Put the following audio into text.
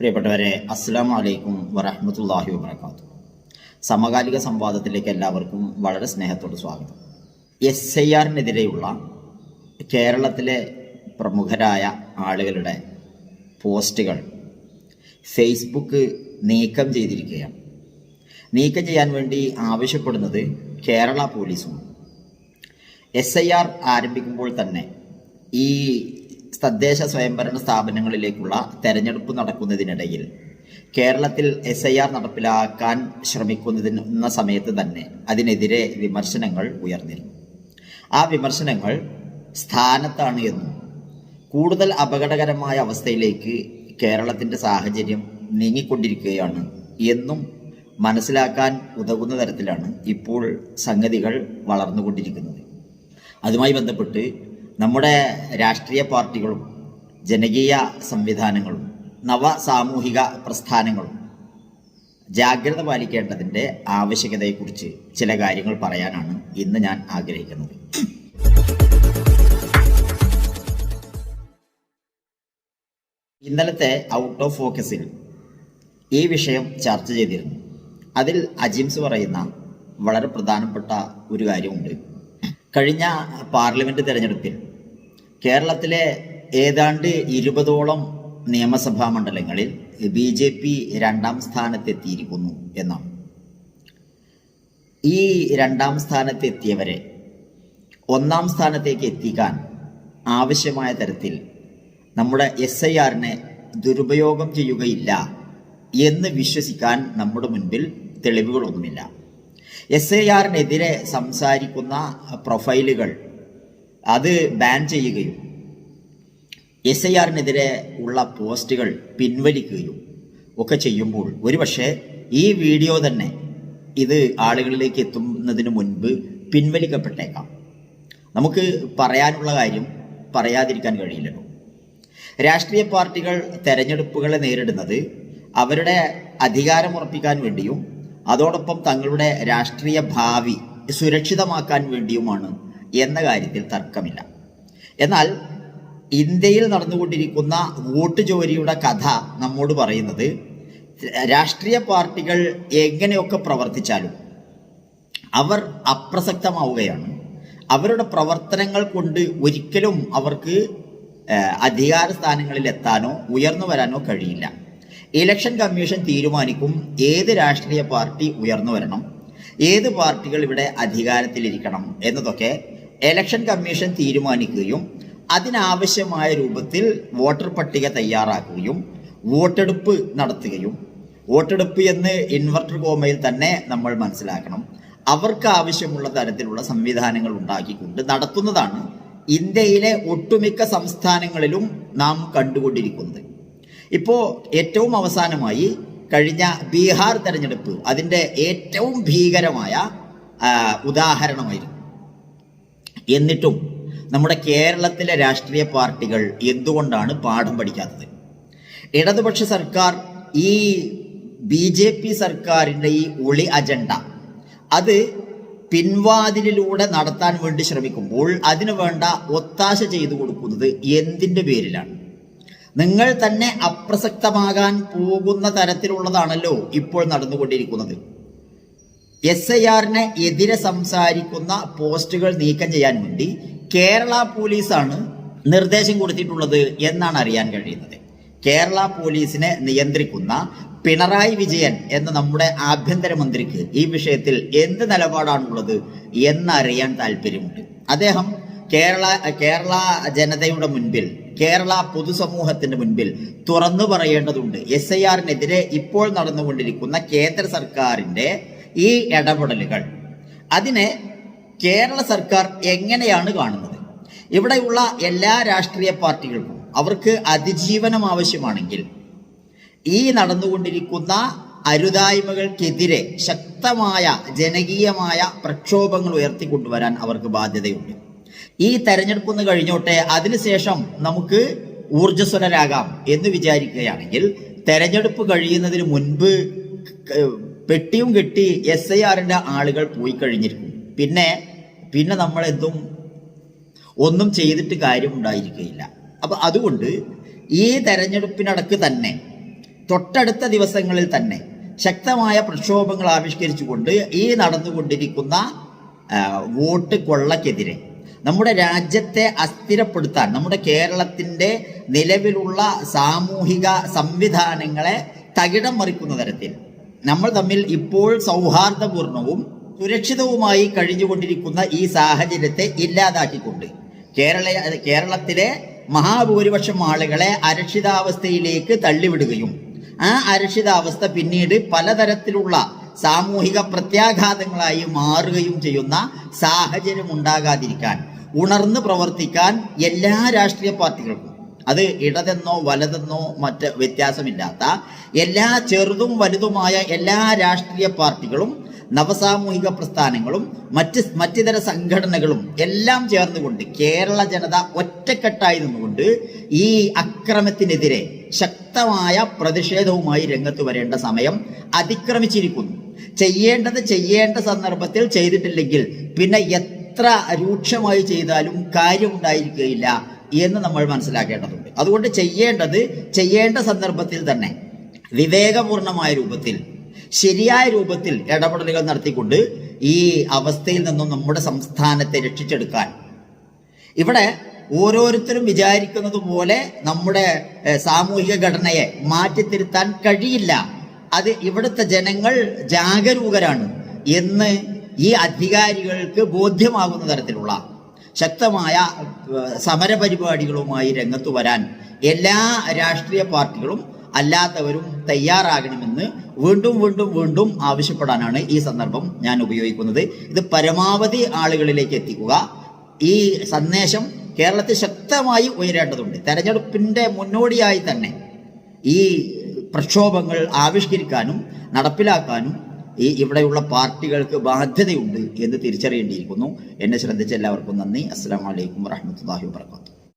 പ്രിയപ്പെട്ടവരെ അസ്സാം വലൈക്കും വറഹമത്തല്ലാഹി വാത്തു സമകാലിക സംവാദത്തിലേക്ക് എല്ലാവർക്കും വളരെ സ്നേഹത്തോട് സ്വാഗതം. എസ് ഐ ആറിനെതിരെയുള്ള കേരളത്തിലെ പ്രമുഖരായ ആളുകളുടെ പോസ്റ്റുകൾ ഫേസ്ബുക്ക് നീക്കം ചെയ്തിരിക്കുകയാണ്. നീക്കം ചെയ്യാൻ വേണ്ടി ആവശ്യപ്പെടുന്നത് കേരള പോലീസും എസ് ഐ ആർ ആരംഭിക്കുമ്പോൾ തന്നെ ഈ തദ്ദേശ സ്വയംഭരണ സ്ഥാപനങ്ങളിലേക്കുള്ള തെരഞ്ഞെടുപ്പ് നടക്കുന്നതിനിടയിൽ കേരളത്തിൽ എസ് ഐ ആർ നടപ്പിലാക്കാൻ ശ്രമിക്കുന്നതിന് സമയത്ത് തന്നെ അതിനെതിരെ വിമർശനങ്ങൾ ഉയർന്നിരുന്നു. ആ വിമർശനങ്ങൾ സ്ഥാനത്താണ് എന്നും കൂടുതൽ അപകടകരമായ അവസ്ഥയിലേക്ക് കേരളത്തിന്റെ സാഹചര്യം നീങ്ങിക്കൊണ്ടിരിക്കുകയാണ് എന്നും മനസ്സിലാക്കാൻ ഉതകുന്ന തരത്തിലാണ് ഇപ്പോൾ സംഗതികൾ വളർന്നുകൊണ്ടിരിക്കുന്നത്. അതുമായി ബന്ധപ്പെട്ട് നമ്മുടെ രാഷ്ട്രീയ പാർട്ടികളും ജനകീയ സംവിധാനങ്ങളും നവ സാമൂഹിക പ്രസ്ഥാനങ്ങളും ജാഗ്രത പാലിക്കേണ്ടതിന്റെ ആവശ്യകതയെക്കുറിച്ച് ചില കാര്യങ്ങൾ പറയാനാണ് ഇന്ന് ഞാൻ ആഗ്രഹിക്കുന്നത്. ഇന്നലത്തെ ഔട്ട് ഓഫ് ഫോക്കസിൽ ഈ വിഷയം ചർച്ച ചെയ്തിരുന്നു. അതിൽ അജിംസ് പറയുന്ന വളരെ പ്രധാനപ്പെട്ട ഒരു കാര്യമുണ്ട്. കഴിഞ്ഞ പാർലമെന്റ് തെരഞ്ഞെടുപ്പിൽ കേരളത്തിലെ ഏതാണ്ട് ഇരുപതോളം നിയമസഭാ മണ്ഡലങ്ങളിൽ ബി ജെ പി രണ്ടാം സ്ഥാനത്തെത്തിയിരിക്കുന്നു എന്നാണ്. ഈ രണ്ടാം സ്ഥാനത്തെത്തിയവരെ ഒന്നാം സ്ഥാനത്തേക്ക് എത്തിക്കാൻ ആവശ്യമായ തരത്തിൽ നമ്മുടെ എസ് ഐ ആറിനെ ദുരുപയോഗം ചെയ്യുകയില്ല എന്ന് വിശ്വസിക്കാൻ നമ്മുടെ മുൻപിൽ തെളിവുകളൊന്നുമില്ല. എസ് ഐ ആറിനെതിരെ സംസാരിക്കുന്ന പ്രൊഫൈലുകൾ അത് ബാൻ ചെയ്യുകയും എസ് ഐ ആറിനെതിരെ ഉള്ള പോസ്റ്റുകൾ പിൻവലിക്കുകയും ഒക്കെ ചെയ്യുമ്പോൾ ഒരുപക്ഷെ ഈ വീഡിയോ തന്നെ ഇത് ആളുകളിലേക്ക് എത്തുന്നതിന് മുൻപ് പിൻവലിക്കപ്പെട്ടേക്കാം. നമുക്ക് പറയാനുള്ള കാര്യം പറയാതിരിക്കാൻ കഴിയില്ലല്ലോ. രാഷ്ട്രീയ പാർട്ടികൾ തെരഞ്ഞെടുപ്പുകളെ നേരിടുന്നത് അവരുടെ അധികാരമുറപ്പിക്കാൻ വേണ്ടിയും അതോടൊപ്പം തങ്ങളുടെ രാഷ്ട്രീയ ഭാവി സുരക്ഷിതമാക്കാൻ വേണ്ടിയുമാണ് എന്ന കാര്യത്തിൽ തർക്കമില്ല. എന്നാൽ ഇന്ത്യയിൽ നടന്നുകൊണ്ടിരിക്കുന്ന വോട്ട് ചോരിയുടെ കഥ നമ്മോട് പറയുന്നത് രാഷ്ട്രീയ പാർട്ടികൾ എങ്ങനെയൊക്കെ പ്രവർത്തിച്ചാലും അവർ അപ്രസക്തമാവുകയാണ്. അവരുടെ പ്രവർത്തനങ്ങൾ കൊണ്ട് ഒരിക്കലും അവർക്ക് അധികാര സ്ഥാനങ്ങളിൽ എത്താനോ ഉയർന്നു വരാനോ കഴിയില്ല. ഇലക്ഷൻ കമ്മീഷൻ തീരുമാനിക്കും ഏത് രാഷ്ട്രീയ പാർട്ടി ഉയർന്നു വരണം ഏത് പാർട്ടികൾ ഇവിടെ അധികാരത്തിലിരിക്കണം എന്നതൊക്കെ ഇലക്ഷൻ കമ്മീഷൻ തീരുമാനിക്കുകയും അതിനാവശ്യമായ രൂപത്തിൽ വോട്ടർ പട്ടിക തയ്യാറാക്കുകയും വോട്ടെടുപ്പ് നടത്തുകയും വോട്ടെടുപ്പ് എന്ന് ഇൻവെർട്ടർ കോമയിൽ തന്നെ നമ്മൾ മനസ്സിലാക്കണം. അവർക്ക് ആവശ്യമുള്ള തരത്തിലുള്ള സംവിധാനങ്ങൾ ഉണ്ടാക്കിക്കൊണ്ട് നടത്തുന്നതാണ് ഇന്ത്യയിലെ ഒട്ടുമിക്ക സംസ്ഥാനങ്ങളിലും നാം കണ്ടുകൊണ്ടിരിക്കുന്നത്. ഇപ്പോൾ ഏറ്റവും അവസാനമായി കഴിഞ്ഞ ബീഹാർ തെരഞ്ഞെടുപ്പ് അതിന്റെ ഏറ്റവും ഭീകരമായ ഉദാഹരണമായിരുന്നു. എന്നിട്ടും നമ്മുടെ കേരളത്തിലെ രാഷ്ട്രീയ പാർട്ടികൾ എന്തുകൊണ്ടാണ് പാഠം പഠിക്കാത്തത്? ഇടതുപക്ഷ സർക്കാർ ഈ ബി ജെ പി സർക്കാരിന്റെ ഈ ഒളി അജണ്ട അത് പിൻവാതിലിലൂടെ നടത്താൻ വേണ്ടി ശ്രമിക്കുമ്പോൾ അതിനു വേണ്ട ഒത്താശ ചെയ്തു കൊടുക്കുന്നത് എന്തിന്റെ പേരിലാണ്? നിങ്ങൾ തന്നെ അപ്രസക്തമാകാൻ പോകുന്ന തരത്തിലുള്ളതാണല്ലോ ഇപ്പോൾ നടന്നുകൊണ്ടിരിക്കുന്നത്. എസ് ഐ ആറിന് എതിരെ സംസാരിക്കുന്ന പോസ്റ്റുകൾ നീക്കം ചെയ്യാൻ വേണ്ടി കേരള പോലീസാണ് നിർദ്ദേശം കൊടുത്തിട്ടുള്ളത് എന്നാണ് അറിയാൻ കഴിയുന്നത്. കേരള പോലീസിനെ നിയന്ത്രിക്കുന്ന പിണറായി വിജയൻ എന്ന നമ്മുടെ ആഭ്യന്തരമന്ത്രിക്ക് ഈ വിഷയത്തിൽ എന്ത് നിലപാടാണുള്ളത് എന്നറിയാൻ താല്പര്യമുണ്ട്. അദ്ദേഹം കേരള കേരള ജനതയുടെ മുൻപിൽ കേരള പൊതുസമൂഹത്തിന്റെ മുൻപിൽ തുറന്നു പറയേണ്ടതുണ്ട്. എസ് ഐ ആറിനെതിരെ ഇപ്പോൾ നടന്നുകൊണ്ടിരിക്കുന്ന കേന്ദ്ര സർക്കാരിന്റെ ഈ ഇടപെടലുകൾ. അതിനെ കേരള സർക്കാർ എങ്ങനെയാണ് കാണുന്നത്? ഇവിടെയുള്ള എല്ലാ രാഷ്ട്രീയ പാർട്ടികൾക്കും അവർക്ക് അതിജീവനം ആവശ്യമാണെങ്കിൽ ഈ നടന്നുകൊണ്ടിരിക്കുന്ന അരുതായ്മകൾക്കെതിരെ ശക്തമായ ജനകീയമായ പ്രക്ഷോഭങ്ങൾ ഉയർത്തിക്കൊണ്ടുവരാൻ അവർക്ക് ബാധ്യതയുണ്ട്. ഈ തെരഞ്ഞെടുപ്പ് ഒന്ന് കഴിഞ്ഞോട്ടെ അതിനുശേഷം നമുക്ക് ഊർജസ്വലരാകാം എന്ന് വിചാരിക്കുകയാണെങ്കിൽ തെരഞ്ഞെടുപ്പ് കഴിയുന്നതിന് മുൻപ് പെട്ടിയും കെട്ടി എസ് ഐ ആറിന്റെ ആളുകൾ പോയി കഴിഞ്ഞിരിക്കും. പിന്നെ പിന്നെ നമ്മൾ എന്തും ഒന്നും ചെയ്തിട്ട് കാര്യമുണ്ടായിരിക്കുകയില്ല അപ്പൊ അതുകൊണ്ട് ഈ തെരഞ്ഞെടുപ്പിനടക്ക് തന്നെ തൊട്ടടുത്ത ദിവസങ്ങളിൽ തന്നെ ശക്തമായ പ്രക്ഷോഭങ്ങൾ ആവിഷ്കരിച്ചുകൊണ്ട് ഈ നടന്നുകൊണ്ടിരിക്കുന്ന വോട്ട് കൊള്ളക്കെതിരെ നമ്മുടെ രാജ്യത്തെ അസ്ഥിരപ്പെടുത്താൻ നമ്മുടെ കേരളത്തിന്റെ നിലവിലുള്ള സാമൂഹിക സംവിധാനങ്ങളെ തകിടം മറിക്കുന്ന തരത്തിൽ നമ്മൾ തമ്മിൽ ഇപ്പോൾ സൗഹാർദ്ദപൂർണവും സുരക്ഷിതവുമായി കഴിഞ്ഞുകൊണ്ടിരിക്കുന്ന ഈ സാഹചര്യത്തെ ഇല്ലാതാക്കിക്കൊണ്ട് കേരള കേരളത്തിലെ മഹാഭൂരിപക്ഷം ആളുകളെ അരക്ഷിതാവസ്ഥയിലേക്ക് തള്ളിവിടുകയും ആ അരക്ഷിതാവസ്ഥ പിന്നീട് പലതരത്തിലുള്ള സാമൂഹിക പ്രത്യാഘാതങ്ങളായി മാറുകയും ചെയ്യുന്ന സാഹചര്യം ഉണ്ടാകാതിരിക്കാൻ ഉണർന്ന് പ്രവർത്തിക്കാൻ എല്ലാ രാഷ്ട്രീയ പാർട്ടികൾക്കും അത് ഇടതെന്നോ വലതെന്നോ മറ്റ് വ്യത്യാസമില്ലാത്ത എല്ലാ ചെറുതും വലുതുമായ എല്ലാ രാഷ്ട്രീയ പാർട്ടികളും നവസാമൂഹിക പ്രസ്ഥാനങ്ങളും മറ്റ് മറ്റിതര സംഘടനകളും എല്ലാം ചേർന്നുകൊണ്ട് കേരള ജനത ഒറ്റക്കെട്ടായി നിന്നുകൊണ്ട് ഈ അക്രമത്തിനെതിരെ ശക്തമായ പ്രതിഷേധവുമായി രംഗത്ത് വരേണ്ട സമയം അതിക്രമിച്ചിരിക്കുന്നു. ചെയ്യേണ്ടത് ചെയ്യേണ്ട സന്ദർഭത്തിൽ ചെയ്തിട്ടില്ലെങ്കിൽ പിന്നെ എത്ര രൂക്ഷമായി ചെയ്താലും കാര്യമുണ്ടായിരിക്കുകയില്ല. എന്ന് നമ്മൾ മനസ്സിലാക്കേണ്ടതുണ്ട്. അതുകൊണ്ട് ചെയ്യേണ്ടത് ചെയ്യേണ്ട സന്ദർഭത്തിൽ തന്നെ വിവേകപൂർണമായ രൂപത്തിൽ ശരിയായ രൂപത്തിൽ ഇടപെടലുകൾ നടത്തിക്കൊണ്ട് ഈ അവസ്ഥയിൽ നിന്നും നമ്മുടെ സംസ്ഥാനത്തെ രക്ഷിച്ചെടുക്കാൻ. ഇവിടെ ഓരോരുത്തരും വിചാരിക്കുന്നത് പോലെ നമ്മുടെ സാമൂഹിക ഘടനയെ മാറ്റിത്തിരുത്താൻ കഴിയില്ല. അത് ഇവിടുത്തെ ജനങ്ങൾ ജാഗരൂകരാണ് എന്ന് ഈ അധികാരികൾക്ക് ബോധ്യമാകുന്ന തരത്തിലുള്ള ശക്തമായ സമരപരിപാടികളുമായി രംഗത്ത് വരാൻ എല്ലാ രാഷ്ട്രീയ പാർട്ടികളും അല്ലാത്തവരും തയ്യാറാകണമെന്ന് വീണ്ടും വീണ്ടും വീണ്ടും ആവശ്യപ്പെടാനാണ് ഈ സന്ദർഭം ഞാൻ ഉപയോഗിക്കുന്നത്. ഇത് പരമാവധി ആളുകളിലേക്ക് എത്തിക്കുക. ഈ സന്ദേശം കേരളത്തിൽ ശക്തമായി ഉയരേണ്ടതുണ്ട്. തെരഞ്ഞെടുപ്പിന്റെ മുന്നോടിയായി തന്നെ ഈ പ്രക്ഷോഭങ്ങൾ ആവിഷ്കരിക്കാനും നടപ്പിലാക്കാനും ഈ ഇവിടെയുള്ള പാർട്ടികൾക്ക് ബാധ്യതയുണ്ട് എന്ന് തിരിച്ചറിയേണ്ടിയിരിക്കുന്നു. എന്നെ ശ്രദ്ധിച്ച എല്ലാവർക്കും നന്ദി. അസ്സാം വലൈക്കും വാഹമത്തല്ലാഹി വാത്തു